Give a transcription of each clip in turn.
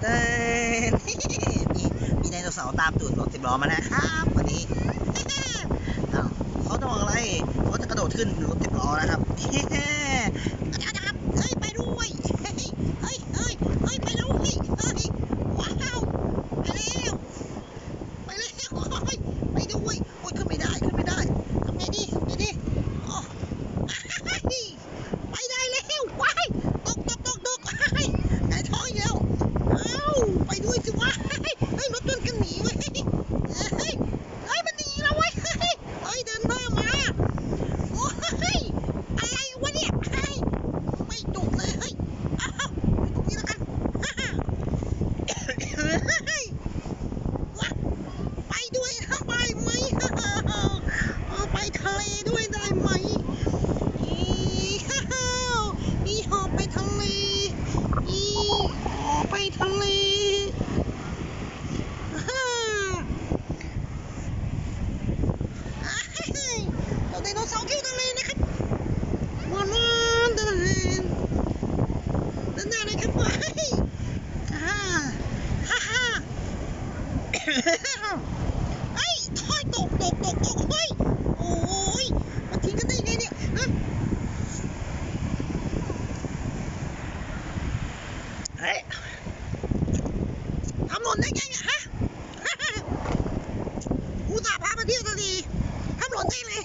เต้นมีมีไดโนเสาร์ตามตูดรถสิบล้อมานะครับวันนี้เขาจะบอกอะไรเขาจะกระโดดขึ้นรถสิบล้อนะครับ อาจารย์ครับเฮ้ยไปด้วยเฮ้ยเฮ้ยเฮ้ยเฮ้ยไปด้วยเฮ้ยว้าวไปแล้วไปแล้วโอ้ยไปด้วยโอ้ยขึ้นไม่ได้ขึ้นไม่ได้ทำไงดีทำไงดีอ๋อไปได้แล้วว้ายตกตกตกตกว้ายไอ้ท้องอีกแล้วเอ้าไปด้วยสิวะเฮ้ยเฮ้ยรถยนต์กันหนีเว้ยเฮ้ยเฮ้ยมันหนีแล้วเว้ยเฮ้ยเฮ้ยเดินหน้ามา โอ้ยอะไรวะเนี่ยเฮ้ยไม่ดุเลยเฮ้ยอ้าวอยู่ตรงนี้แล้วกันฮ่าฮ่าเฮ้ยว้าไปด้วยได้ไหมฮ่าฮ่าฮ่าเอาไปทะเลด้วยได้ไหมอีฮ่าฮ่าอีหอบไปทะเลอีหอบไปทะเลฮ่าเฮ้ยเราไดโนเสาร์เที่ยวทะเลนะครับ วันนั้นเดินเดิ นหน้าเลยครับไปฮ่าฮ่าฮ่าเฮ้ยถอยตกตกตกตกเฮ้ยโอ้ยมาทิ้งกันได้ไงเนี่ยฮะเฮ้ยทำหล่นได้ไงเนี่ยฮะฮ่าฮ่าอุตาพามาเที่ยวทะเลทำหล่นได้เลย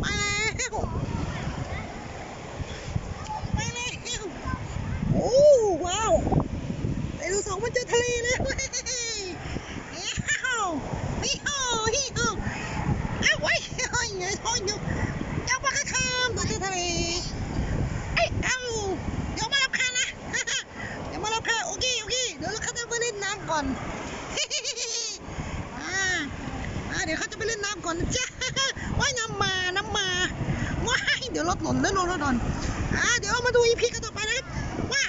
ไปแล้ว ไปแล้วโอ้ว้าวไดโน เสาร์มันะเลแล้วเฮ้ยอ้าวฮิโฮฮิโฮอ้าวไว้เฮ้ยเงยท้องอยู่เจ้าปลาคามตัวทะเลเอ้ยเอ้าเดี๋ยวมารับค่านะเดี๋ยวมารับค่าโอเคโอเคเดี๋ยวเขาจะไปเล่นน้ำก่อนอ่าอ่าเดี๋ยวเขาจะไปเล่นน้ำก่อนจ๊ะว่ายน้ำมาน้ำมาว้ายเดี๋ยวรถหล่นแล้วรถหล่นอ่าเดี๋ยวมาดูอีพีกันต่อไปนะครับว่า